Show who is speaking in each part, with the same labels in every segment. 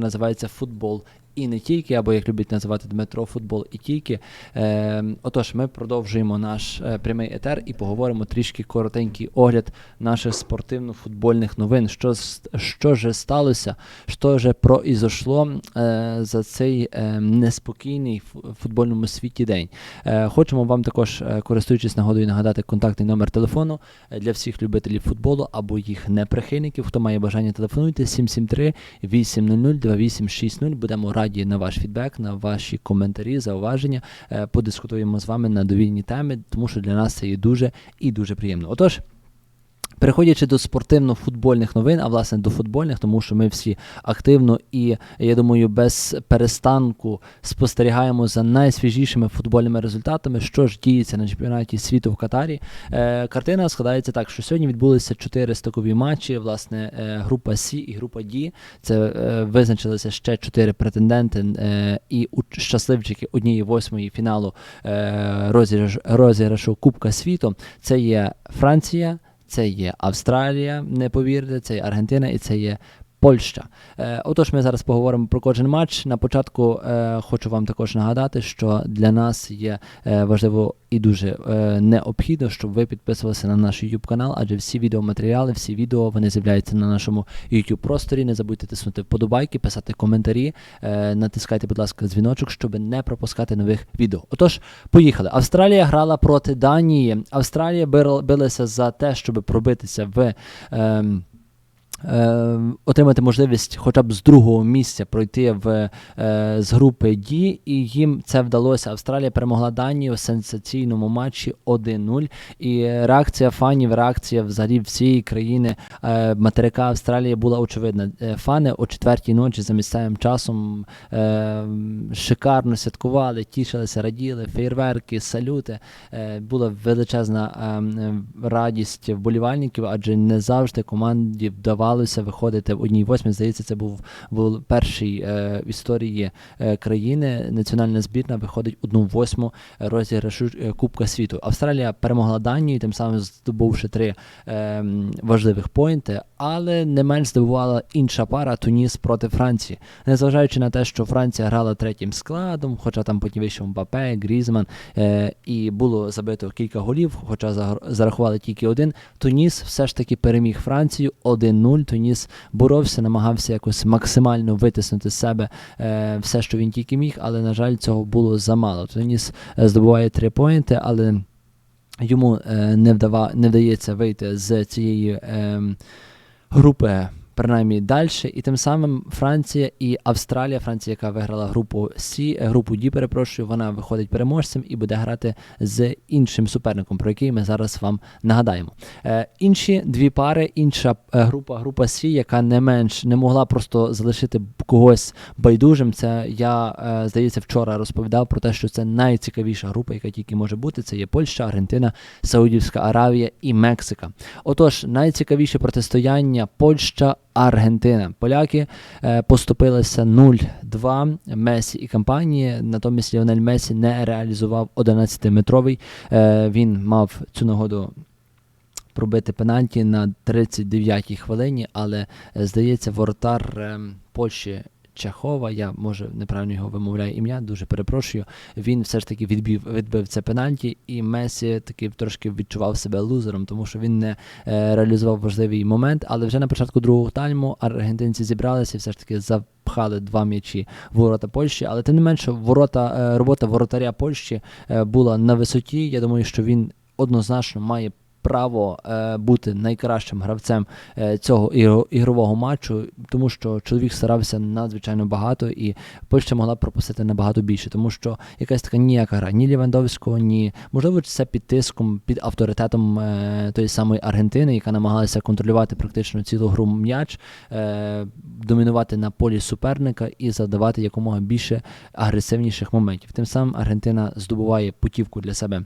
Speaker 1: називається футбол. І не тільки, або як любить називати Дмитро, футбол і тільки. Е, отож, ми продовжуємо наш е, прямий етер і поговоримо трішки коротенький огляд наших спортивно-футбольних новин. Що, що же сталося, що же произошло е, за цей е, неспокійний в футбольному світі день. Е, хочемо вам також, е, користуючись нагодою, нагадати контактний номер телефону е, для всіх любителів футболу або їх неприхильників. Хто має бажання, телефонуйте 773 800 2860. Будемо раді на ваш фідбек, на ваші коментарі, зауваження. Е, Подискутуємо з вами на довільні теми, тому що для нас це є дуже і дуже приємно. Отож. Переходячи до спортивно-футбольних новин, а власне до футбольних, тому що ми всі активно і я думаю, без перестанку спостерігаємо за найсвіжішими футбольними результатами, що ж діється на чемпіонаті світу в Катарі. Е, картина складається так, що сьогодні відбулися чотири стокові матчі. Власне, е, група С і група Д. Це е, визначилися ще чотири претенденти е, і щасливчики однієї восьмої фіналу е, розіграш, розіграшу Кубка світу. Це є Франція. Це є Австралія, не повірте, це є Аргентина і це є Польща. Е, отож, ми зараз поговоримо про кожен матч. На початку е, хочу вам також нагадати, що для нас є е, важливо і дуже е, необхідно, щоб ви підписувалися на наш YouTube канал, адже всі відеоматеріали, всі відео вони з'являються на нашому YouTube просторі. Не забудьте тиснути вподобайки, писати коментарі, е, натискайте, будь ласка, дзвіночок, щоб не пропускати нових відео. Отож, поїхали. Австралія грала проти Данії. Австралія билася за те, щоб пробитися в. е, отримати можливість хоча б з другого місця пройти в, е, з групи D, і їм це вдалося. Австралія перемогла Данію у сенсаційному матчі 1-0. І реакція фанів, реакція взагалі всієї країни е, материка Австралії була очевидна. Е, фани о четвертій ночі за місцевим часом е, шикарно святкували, тішилися, раділи, фейерверки, салюти. Е, була величезна ем, радість вболівальників, адже не завжди команді вдавалося виходити в одній восьмій. Здається, це був, був перший е, в історії е, країни. Національна збірна виходить одну восьму розіграшу е, Кубка світу. Австралія перемогла Данію, тим самим здобувши три ем, важливих поінти, але не менш здивувала інша пара Туніс проти Франції. Незважаючи на те, що Франція грала третім складом, хоча там потім вийшов Мбапе, Грізман, е, і було забито кілька голів, хоча зарахували тільки один. Туніс все ж таки переміг Францію 1-0. Туніс боровся, намагався якось максимально витиснути з себе е, все, що він тільки міг, але на жаль, цього було замало. Туніс ніс здобуває три поінти, але йому е, не, вдава, не вдається вийти з цієї ем, групи. Принаймні далі, і тим самим Франція і Австралія, Франція, яка виграла групу Сі, групу Ді, перепрошую, вона виходить переможцем і буде грати з іншим суперником, про який ми зараз вам нагадаємо. Е, інші дві пари, інша е, група, група Сі, яка не менш не могла просто залишити когось байдужим. Це я е, здається вчора розповідав про те, що це найцікавіша група, яка тільки може бути. Це є Польща, Аргентина, Саудівська Аравія і Мексика. Отож, найцікавіше протистояння Польща. Аргентина. Поляки е, поступилися 0-2 Месі і компанії. Натомість Ліонель Месі не реалізував 11-метровий. Е, він мав цю нагоду пробити пенальті на 39-й хвилині, але е, здається, воротар Польщі. Чахова, я може неправильно його вимовляю ім'я, дуже перепрошую. Він все ж таки відбив, відбив це пенальті, і Месі таки трошки відчував себе лузером, тому що він не е, реалізував важливий момент. Але вже на початку другого тайму аргентинці зібралися все ж таки запхали два м'ячі ворота Польщі. Але тим не менше, ворота, е, робота воротаря Польщі е, була на висоті. Я думаю, що він однозначно має право е, бути найкращим гравцем е, цього ігро- ігрового матчу, тому що чоловік старався надзвичайно багато, і Польща могла пропустити набагато більше, тому що якась така ніяка гра, ні Лівандовського, ні можливо, це під тиском, під авторитетом е, тої самої Аргентини, яка намагалася контролювати практично цілу гру м'яч, домінувати на полі суперника і завдавати якомога більше агресивніших моментів. Тим самим Аргентина здобуває путівку для себе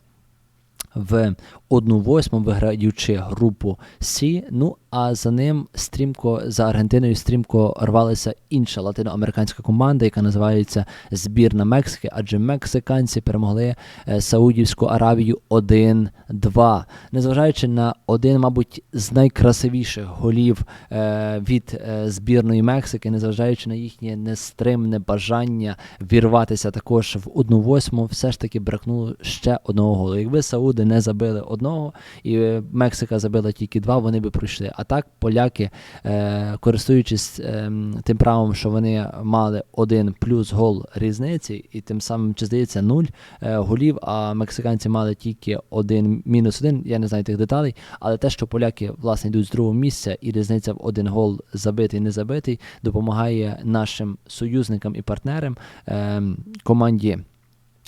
Speaker 1: в 1-8, виграючи групу Сі. Ну а за ним стрімко за Аргентиною стрімко рвалася інша латиноамериканська команда, яка називається збірна Мексики, адже мексиканці перемогли е, Саудівську Аравію 1-2. Незважаючи на один, мабуть, з найкрасивіших голів е, від е, збірної Мексики, незважаючи на їхнє нестримне бажання вірватися також в 1-8, все ж таки бракнуло ще одного голу. Якби Сауди не забили одного, і Мексика забила тільки два, вони би пройшли. А так поляки, е, користуючись е, тим правом, що вони мали один плюс гол різниці, і тим самим чи здається нуль е, голів, а мексиканці мали тільки один мінус один. Я не знаю тих деталей, але те, що поляки власне йдуть з другого місця, і різниця в один гол забитий, не забитий, допомагає нашим союзникам і партнерам е, команді.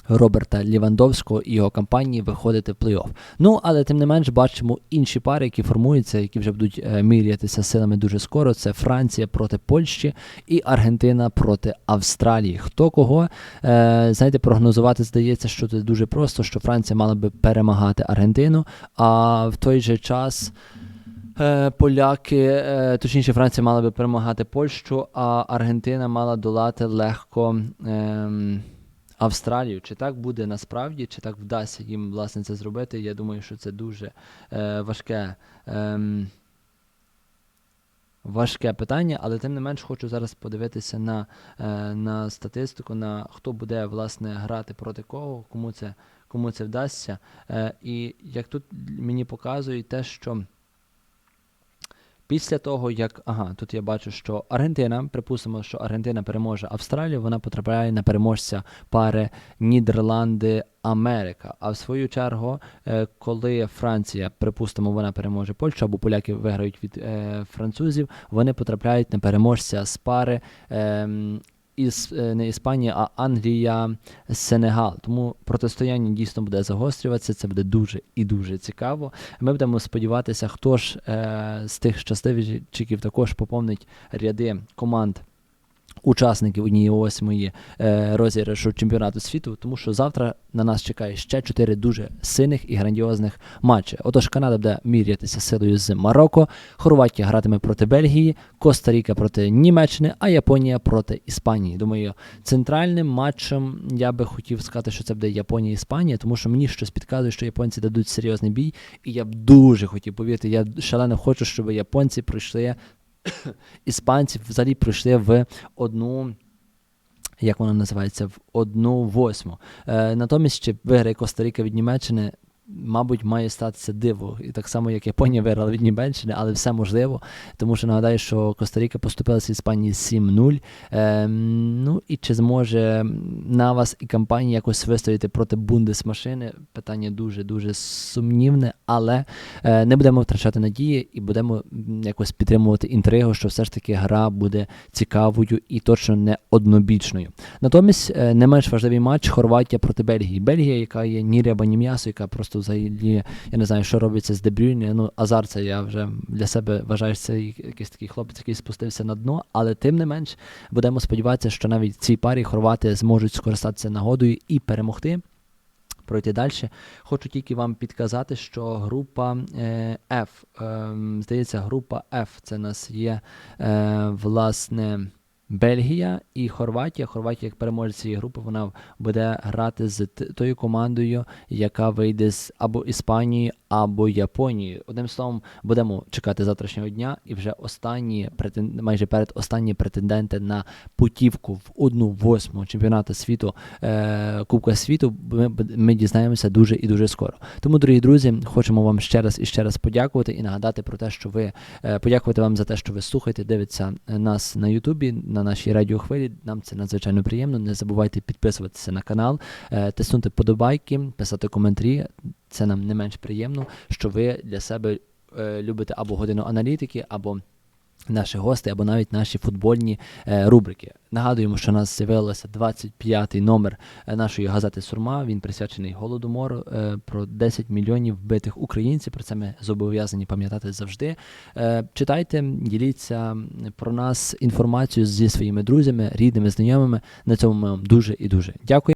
Speaker 1: Роберта Лівандовського і його компанії виходити в плей-офф. Ну, але тим не менш бачимо інші пари, які формуються, які вже будуть е, мірятися силами дуже скоро. Це Франція проти Польщі і Аргентина проти Австралії. Хто кого? Е, знаєте, прогнозувати здається, що це дуже просто, що Франція мала би перемагати Аргентину, а в той же час. Е, Поляки, точніше, Франція мала би перемагати Польщу, а Аргентина мала долати легко ем, Австралію. Чи так буде насправді, чи так вдасться їм власне це зробити? Я думаю, що це дуже е, важке. Ем, Важке питання, але тим не менш хочу зараз подивитися на, е, на статистику, на хто буде власне грати проти кого, кому це, кому це вдасться. Е, і як тут мені показують те, що Після того, як ага, тут я бачу, що Аргентина, припустимо, що Аргентина переможе Австралію, вона потрапляє на переможця пари Нідерланди Америка. А в свою чергу, е, коли Франція, припустимо, вона переможе Польщу або поляки виграють від е, французів, вони потрапляють на переможця з пари. Е, із е, не Іспанія, а Англія, Сенегал. Тому протистояння дійсно буде загострюватися. Це буде дуже і дуже цікаво. Ми будемо сподіватися, хто ж е, з тих щасливчиків також поповнить ряди команд. Учасників однієї восьмої е, розіграшу чемпіонату світу, тому що завтра на нас чекає ще чотири дуже сильних і грандіозних матчі. Отож, Канада буде мірятися силою з Марокко, Хорватія гратиме проти Бельгії, Коста-Ріка проти Німеччини, а Японія проти Іспанії. Думаю, центральним матчем я би хотів сказати, що це буде Японія Іспанія, тому що мені щось підказує, що японці дадуть серйозний бій, і я б дуже хотів повірити. Я шалено хочу, щоб японці пройшли іспанці взагалі прийшли в одну. Як вона називається, в одну восьму. Е, натомість, чи виграє Коста-Ріка від Німеччини, мабуть, має статися диво. І так само, як Японія виграла від Німеччини, але все можливо. Тому що нагадаю, що Коста-Ріка поступилася Іспанії 7-0. Е, ну і чи зможе Навас і компанія якось вистояти проти Бундесмашини? Питання дуже-дуже сумнівне, але е, не будемо втрачати надії і будемо якось підтримувати інтригу, що все ж таки гра буде цікавою і точно не однобічною. Натомість е, не менш важливий матч Хорватія проти Бельгії. Бельгія, яка є ні риба, ні м'ясо, яка просто взагалі, я не знаю, що робиться з Дебрюйне. Ну, Азар це я вже для себе вважаю, це якийсь такий хлопець, який спустився на дно, але тим не менш будемо сподіватися, що навіть цій парі хорвати зможуть скористатися нагодою і перемогти. Пройти далі. Хочу тільки вам підказати, що група е, F, е, здається, група F це нас є е, власне Бельгія і Хорватія. Хорватія, як переможець цієї групи, вона буде грати з тою командою, яка вийде з або Іспанії, або Японії. Одним словом, будемо чекати завтрашнього дня, і вже останні майже перед останні претенденти на путівку в одну восьму чемпіонату світу е... Кубка світу. Ми, ми дізнаємося дуже і дуже скоро. Тому, дорогі друзі, хочемо вам ще раз і ще раз подякувати і нагадати про те, що ви е... подякувати вам за те, що ви слухаєте, дивитеся е, нас на Ютубі, на нашій радіохвилі. Нам це надзвичайно приємно. Не забувайте підписуватися на канал, е... тиснути подобайки, писати коментарі. Це нам не менш приємно, що ви для себе е, любите або годину аналітики, або наші гості, або навіть наші футбольні е, рубрики. Нагадуємо, що у нас з'явився 25-й номер е, нашої газети Сурма. Він присвячений голодомору е, про 10 мільйонів вбитих українців. Про це ми зобов'язані пам'ятати завжди. Читайте, діліться про нас інформацією зі своїми друзями, рідними, знайомими. На цьому ми вам дуже і дуже дякую.